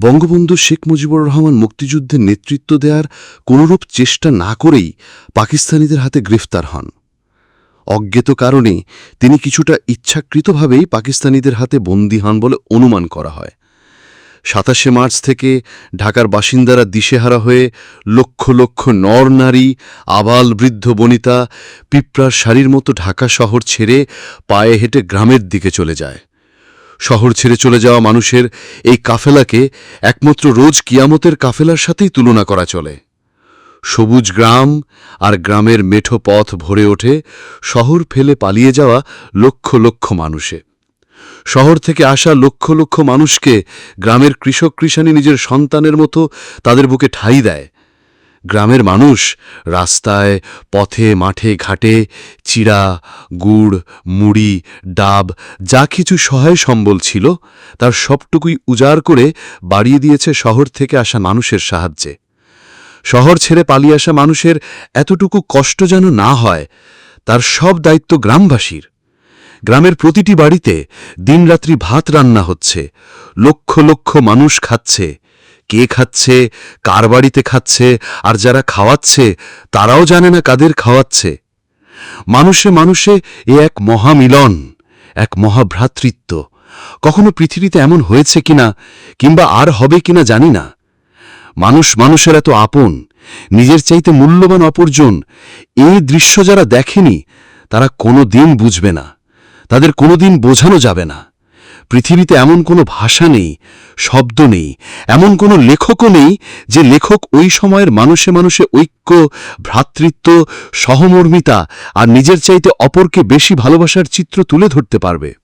বঙ্গবন্ধু শেখ মুজিবুর রহমান মুক্তিযুদ্ধে নেতৃত্ব দেওয়ার কোনরূপ চেষ্টা না করেই পাকিস্তানিদের হাতে গ্রেফতার হন। অজ্ঞাত কারণে তিনি কিছুটা ইচ্ছাকৃতভাবেই পাকিস্তানিদের হাতে বন্দী হন বলে অনুমান করা হয়। সাতাশে মার্চ থেকে ঢাকার বাসিন্দারা দিশেহারা হয়ে লক্ষ লক্ষ নর নারী, আবাল বৃদ্ধ বনিতা, পিঁপড়ার শাড়ির মতো ঢাকা শহর ছেড়ে পায়ে হেঁটে গ্রামের দিকে চলে যায়। শহর ছেড়ে চলে যাওয়া মানুষের এই কাফেলাকে একমাত্র রোজ কিয়ামতের কাফেলার সাথেই তুলনা করা চলে। সবুজ গ্রাম আর গ্রামের মেঠো পথ ভরে ওঠে, শহর ফেলে পালিয়ে যাওয়া লক্ষ লক্ষ মানুষে। শহর থেকে আসা লক্ষ লক্ষ মানুষকে গ্রামের কৃষক কৃষাণী নিজের সন্তানের মতো তাদের বুকে ঠাঁই দেয়। গ্রামের মানুষ রাস্তায়, পথে, মাঠে, ঘাটে, চিড়া, গুড়, মুড়ি, ডাব, যা কিছু সহায় সম্বল ছিল, তার সবটুকুই উজাড় করে বাড়িয়ে দিয়েছে শহর থেকে আসা মানুষের সাহায্যে। শহর ছেড়ে পালিয়ে আসা মানুষের এতটুকু কষ্ট যেন না হয়, তার সব দায়িত্ব গ্রামবাসীর। গ্রামের প্রতিটি বাড়িতে দিনরাত্রি ভাত রান্না হচ্ছে, লক্ষ লক্ষ মানুষ খাচ্ছে কে খাচ্ছে, কার বাড়িতে খাচ্ছে, আর যারা খাওয়াচ্ছে, তারাও জানে না কাদের খাওয়াচ্ছে। মানুষে মানুষে এ এক মহামিলন, এক মহাভ্রাতৃত্ব। কখনো পৃথিবীতে এমন হয়েছে কিনা, কিংবা আর হবে কিনা জানি না। মানুষ মানুষের এত আপন, নিজের চাইতে মূল্যবান অপরজন, এই দৃশ্য যারা দেখেনি, তারা কোনো দিন বুঝবে না, তাদের কোনো দিন বোঝানো যাবে না। পৃথিবীতে এমন কোনো ভাষা নেই, শব্দ নেই, এমন কোনো লেখকও নেই যে লেখক ওই সময়ের মানুষে মানুষে ঐক্য, ভ্রাতৃত্ব, সহমর্মিতা আর নিজের চাইতে অপরকে বেশি ভালোবাসার চিত্র তুলে ধরতে পারবে।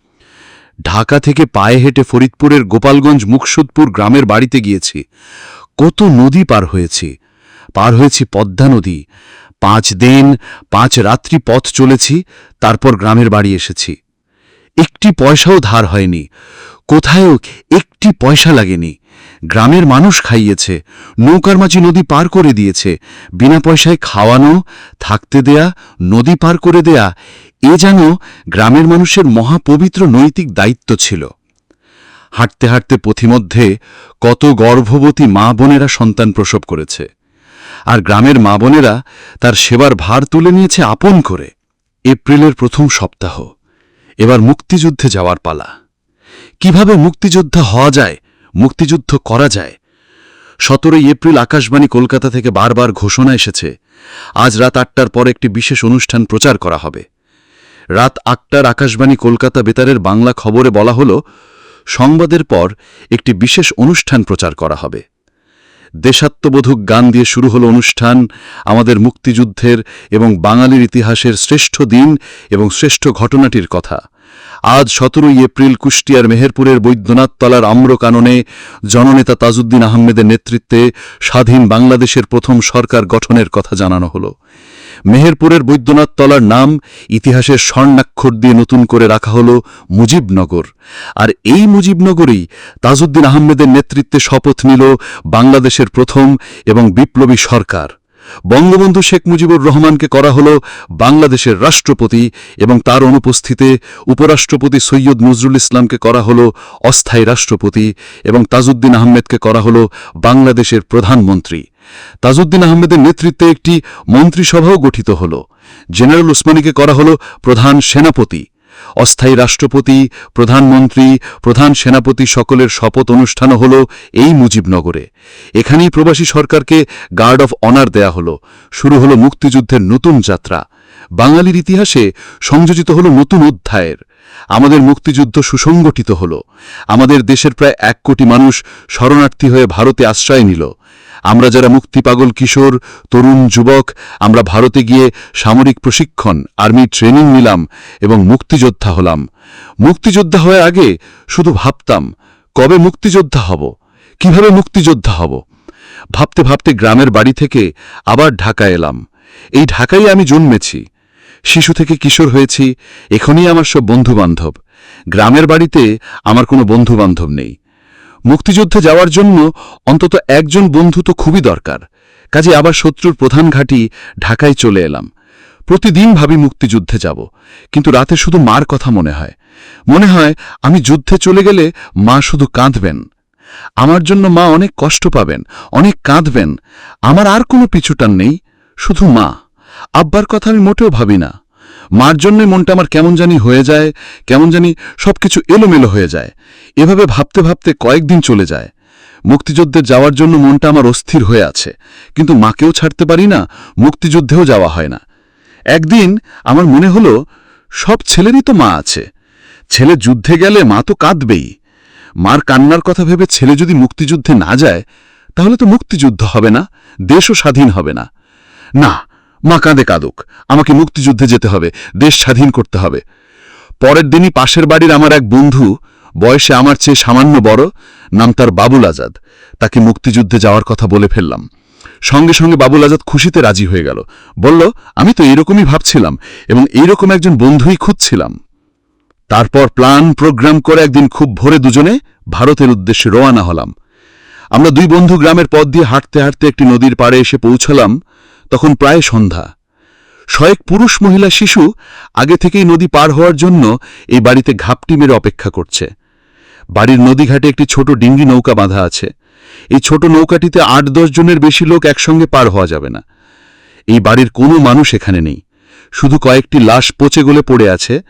ঢাকা থেকে পায়ে হেঁটে ফরিদপুরের গোপালগঞ্জ মুকসুদপুর গ্রামের বাড়িতে গিয়েছি। কত নদী পার হয়েছি। পার হয়েছি পদ্মা নদী। পাঁচ দিন, পাঁচ রাত্রি পথ চলেছি, তারপর গ্রামের বাড়ি এসেছি। একটি পয়সাও ধার হয়নি। কোথায়ও একটি পয়সা লাগেনি। গ্রামের মানুষ খাইয়েছে, নৌকার মাঝি নদী পার করে দিয়েছে, বিনা পয়সায় খাওয়ানো, থাকতে দেয়া, নদী পার করে দেয়া, এ যেন গ্রামের মানুষের মহাপবিত্র নৈতিক দায়িত্ব ছিল। হাঁটতে হাঁটতে পথিমধ্যে কত গর্ভবতী মা বোনেরা সন্তান প্রসব করেছে। আর গ্রামের মা বোনেরা তার সেবার ভার তুলে নিয়েছে আপন করে। এপ্রিলের প্রথম সপ্তাহ। এবার মুক্তিযুদ্ধে যাওয়ার পালা। কীভাবে মুক্তিযোদ্ধা হওয়া যায়, মুক্তিযুদ্ধ করা যায়? সতেরোই এপ্রিল আকাশবাণী কলকাতা থেকে বারবার ঘোষণা এসেছে, আজ রাত আটটার পর একটি বিশেষ অনুষ্ঠান প্রচার করা হবে। রাত আটটার আকাশবাণী কলকাতা বেতারের বাংলা খবরে বলা হল, সংবাদের পর একটি বিশেষ অনুষ্ঠান প্রচার করা হবে। দেশাত্মবোধক গান দিয়ে শুরু হলো অনুষ্ঠান, আমাদের মুক্তিযুদ্ধের এবং বাঙালির ইতিহাসের শ্রেষ্ঠ দিন এবং শ্রেষ্ঠ ঘটনাটির কথা। আজ সতেরোই এপ্রিল কুষ্টিয়ার মেহেরপুরের বৈদ্যনাথ তলার আম্রকাননে জননেতা তাজউদ্দিন আহমেদের নেতৃত্বে স্বাধীন বাংলাদেশের প্রথম সরকার গঠনের কথা জানানো হলো। মেহেরপুরের বৈদ্যনাথ তলার নাম ইতিহাসের স্বর্ণাক্ষর দিয়ে নতুন করে রাখা হল মুজিবনগর। আর এই মুজিবনগরেই তাজউদ্দিন আহমেদের নেতৃত্বে শপথ নিল বাংলাদেশের প্রথম এবং বিপ্লবী সরকার। বঙ্গবন্ধু শেখ মুজিবুর রহমানকে করা হল বাংলাদেশের রাষ্ট্রপতি এবং তার অনুপস্থিতে উপরাষ্ট্রপতি সৈয়দ নজরুল ইসলামকে করা হল অস্থায়ী রাষ্ট্রপতি এবং তাজউদ্দিন আহমেদকে করা হল বাংলাদেশের প্রধানমন্ত্রী। তাজউদ্দিন আহমেদের নেতৃত্বে একটি মন্ত্রিসভাও গঠিত হল। জেনারেল ওসমানীকে করা হল প্রধান সেনাপতি। অস্থায়ী রাষ্ট্রপতি, প্রধানমন্ত্রী, প্রধান সেনাপতি সকলের শপথ অনুষ্ঠানও হল এই মুজিবনগরে। এখানেই প্রবাসী সরকারকে গার্ড অফ অনার দেয়া হল। শুরু হল মুক্তিযুদ্ধের নতুন যাত্রা। বাঙালির ইতিহাসে সংযোজিত হল নতুন অধ্যায়ের। আমাদের মুক্তিযুদ্ধ সুসংগঠিত হল। আমাদের দেশের প্রায় এক কোটি মানুষ শরণার্থী হয়ে ভারতে আশ্রয় নিল। আমরা যারা মুক্তিপাগল কিশোর, তরুণ যুবক, আমরা ভারতে গিয়ে সামরিক প্রশিক্ষণ, আর্মি ট্রেনিং নিলাম এবং মুক্তিযোদ্ধা হলাম। মুক্তিযোদ্ধা হওয়ার আগে শুধু ভাবতাম, কবে মুক্তিযোদ্ধা হব? কীভাবে মুক্তিযোদ্ধা হব? ভাবতে ভাবতে গ্রামের বাড়ি থেকে আবার ঢাকা এলাম। এই ঢাকায় আমি জন্মেছি। শিশু থেকে কিশোর হয়েছি, এখনই আমার সব বন্ধুবান্ধব। গ্রামের বাড়িতে আমার কোনো বন্ধুবান্ধব নেই। মুক্তিযুদ্ধে যাওয়ার জন্য অন্তত একজন বন্ধু তো খুবই দরকার। কাজে আবার শত্রুর প্রধান ঘাঁটি ঢাকায় চলে এলাম। প্রতিদিন ভাবি মুক্তিযুদ্ধে যাব, কিন্তু রাতে শুধু মার কথা মনে হয়। মনে হয় আমি যুদ্ধে চলে গেলে মা শুধু কাঁদবেন। আমার জন্য মা অনেক কষ্ট পাবেন, অনেক কাঁদবেন। আমার আর কোনো পিছুটান নেই, শুধু মা। আব্বার কথা আমি মোটেও ভাবি না। মার জন্যই মনটা আমার কেমন জানি হয়ে যায়, কেমন জানি সবকিছু এলোমেলো হয়ে যায়। এভাবে ভাবতে ভাবতে কয়েকদিন চলে যায়। মুক্তিযুদ্ধে যাওয়ার জন্য মনটা আমার অস্থির হয়ে আছে। কিন্তু মাকেও ছাড়তে পারি না, মুক্তিযুদ্ধেও যাওয়া হয় না। একদিন আমার মনে হলো, সব ছেলেরই তো মা আছে। ছেলে যুদ্ধে গেলে মা তো কাঁদবেই। মার কান্নার কথা ভেবে ছেলে যদি মুক্তিযুদ্ধে না যায়, তাহলে তো মুক্তিযুদ্ধ হবে না, দেশও স্বাধীন হবে না। না মা কাঁদে কাঁদুক, আমাকে মুক্তিযুদ্ধে যেতে হবে, দেশ স্বাধীন করতে হবে। পরের দিনই পাশের বাড়ির আমার এক বন্ধু, বয়সে আমার চেয়ে সামান্য বড়, নাম তার বাবুল আজাদ। তাকে মুক্তিযুদ্ধে যাওয়ার কথা বলে ফেললাম। সঙ্গে সঙ্গে বাবুল আজাদ খুশিতে রাজি হয়ে গেল। বলল, আমি তো এইরকমই ভাবছিলাম এবং এইরকম একজন বন্ধুই খুঁজছিলাম। তারপর প্ল্যান প্রোগ্রাম করে একদিন খুব ভোরে দুজনে ভারতের উদ্দেশ্যে রওয়ানা হলাম। আমরা দুই বন্ধু গ্রামের পথ দিয়ে হাঁটতে হাঁটতে একটি নদীর পাড়ে এসে পৌঁছলাম। তখন প্রায় সন্ধ্যা। শয়েক পুরুষ মহিলা শিশু আগে থেকেই নদী পার হওয়ার জন্য এই বাড়িতে ঘাপটি মেরে অপেক্ষা করছে। বাড়ির নদীঘাটে একটি ছোট ডিঙ্গি নৌকা বাঁধা আছে। এই ছোট নৌকাটিতে আট দশ জনের বেশি লোক একসঙ্গে পার হওয়া যাবে না। এই বাড়ির কোনো মানুষ এখানে নেই। শুধু কয়েকটি লাশ পচে গলে পড়ে আছে।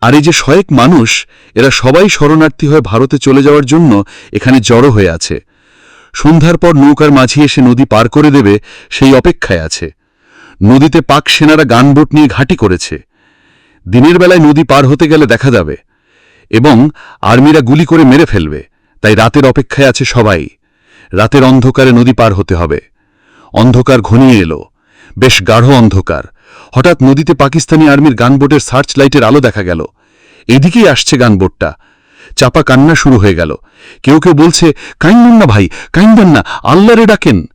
আর এই যে শয়েক মানুষ, এরা সবাই শরণার্থী হয়ে ভারতে চলে যাওয়ার জন্য এখানে জড়ো হয়ে আছে। সন্ধ্যার পর নৌকার মাঝি এসে নদী পার করে দেবে, সেই অপেক্ষায় আছে। নদীতে পাক সেনারা গানবোট নিয়ে ঘাঁটি করেছে। দিনের বেলায় নদী পার হতে গেলে দেখা যাবে। এবং আর্মিরা গুলি করে মেরে ফেলবে, তাই রাতের অপেক্ষায় আছে সবাই। রাতের অন্ধকারে নদী পার হতে হবে। অন্ধকার ঘনিয়ে এলো। বেশ গাঢ় অন্ধকার। হঠাৎ নদীতে পাকিস্তানি আর্মির গানবোটের সার্চ লাইটের আলো দেখা গেল। এদিকেই আসছে গানবোটটা। চাপা কান্না শুরু হয়ে গেল। কেউ কেউ বলছে, কাইন্দেন না ভাই, কাইন্দেন না, আল্লাহরে ডাকেন।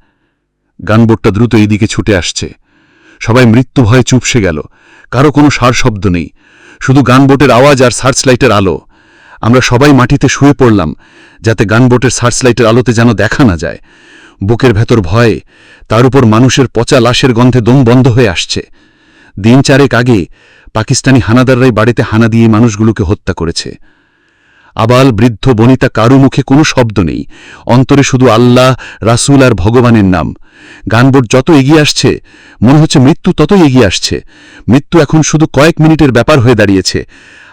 গানবোটটা দ্রুত এইদিকে ছুটে আসছে। সবাই মৃত্যু ভয়ে চুপসে গেল। কারও কোনো সার শব্দ নেই। শুধু গানবোটের আওয়াজ আর সার্চ লাইটের আলো। আমরা সবাই মাটিতে শুয়ে পড়লাম, যাতে গানবোটের সার্চ লাইটের আলোতে যেন দেখা না যায়। বুকের ভেতর ভয়ে, তার উপর মানুষের পচা লাশের গন্ধে দম বন্ধ হয়ে আসছে। দিন চারেক আগে পাকিস্তানি হানাদাররাই বাড়িতে হানা দিয়ে মানুষগুলোকে হত্যা করেছে। আবাল বৃদ্ধ বনিতা কারু মুখে কোনো শব্দ নেই। অন্তরে শুধু আল্লাহ, রাসূল আর ভগবানের নাম। গানবোট যত এগিয়ে আসছে, মনে হচ্ছে মৃত্যু ততই এগিয়ে আসছে। মৃত্যু এখন শুধু কয়েক মিনিটের ব্যাপার হয়ে দাঁড়িয়েছে।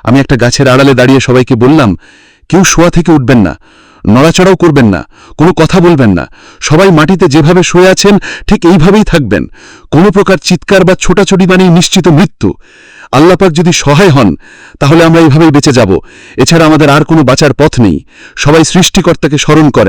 আমি একটা গাছের আড়ালে দাঁড়িয়ে সবাইকে বললাম, কেউ শোয়া থেকে উঠবেন না, নড়াচড়াও করবেন না, কোনো কথা বলবেন না। সবাই মাটিতে যেভাবে শুয়ে আছেন, ঠিক এইভাবেই থাকবেন। কোনো প্রকার চিৎকার বা ছোটাছুটি মানেই নিশ্চিত মৃত্যু। আল্লাপাক যদি সহায় হন, তাহলে আমরা এইভাবেই বেঁচে যাব। এছাড়া আমাদের আর কোনো বাঁচার পথ নেই। সবাই সৃষ্টিকর্তাকে স্মরণ করেন।